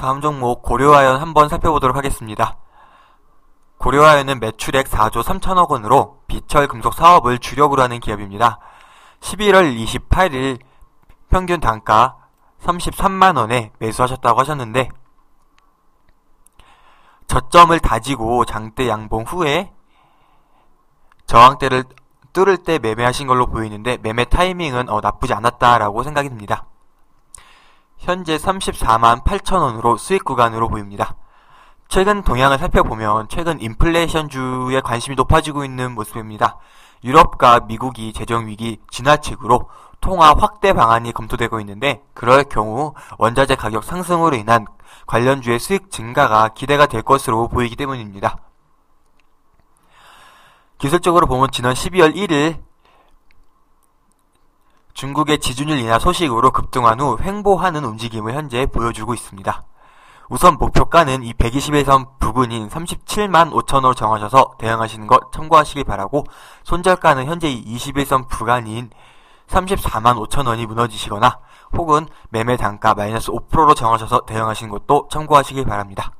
다음 종목 고려아연 한번 살펴보도록 하겠습니다. 고려아연은 매출액 4조 3천억 원으로 비철 금속 사업을 주력으로 하는 기업입니다. 11월 28일 평균 단가 33만 원에 매수하셨다고 하셨는데 저점을 다지고 장대 양봉 후에 저항대를 뚫을 때 매매하신 걸로 보이는데 매매 타이밍은 어, 나쁘지 않았다라고 생각이 듭니다. 현재 34만 8천원으로 수익 구간으로 보입니다. 최근 동향을 살펴보면 최근 인플레이션주에 관심이 높아지고 있는 모습입니다. 유럽과 미국이 재정위기 진화책으로 통화 확대 방안이 검토되고 있는데 그럴 경우 원자재 가격 상승으로 인한 관련주의 수익 증가가 기대가 될 것으로 보이기 때문입니다. 기술적으로 보면 지난 12월 1일 중국의 지준율 인하 소식으로 급등한 후 횡보하는 움직임을 현재 보여주고 있습니다. 우선 목표가는 이 121선 부근인 37만 5천원으로 정하셔서 대응하시는 것 참고하시기 바라고 손절가는 현재 21선 부간인 34만 5천원이 무너지시거나 혹은 매매 단가 마이너스 5%로 정하셔서 대응하시는 것도 참고하시기 바랍니다.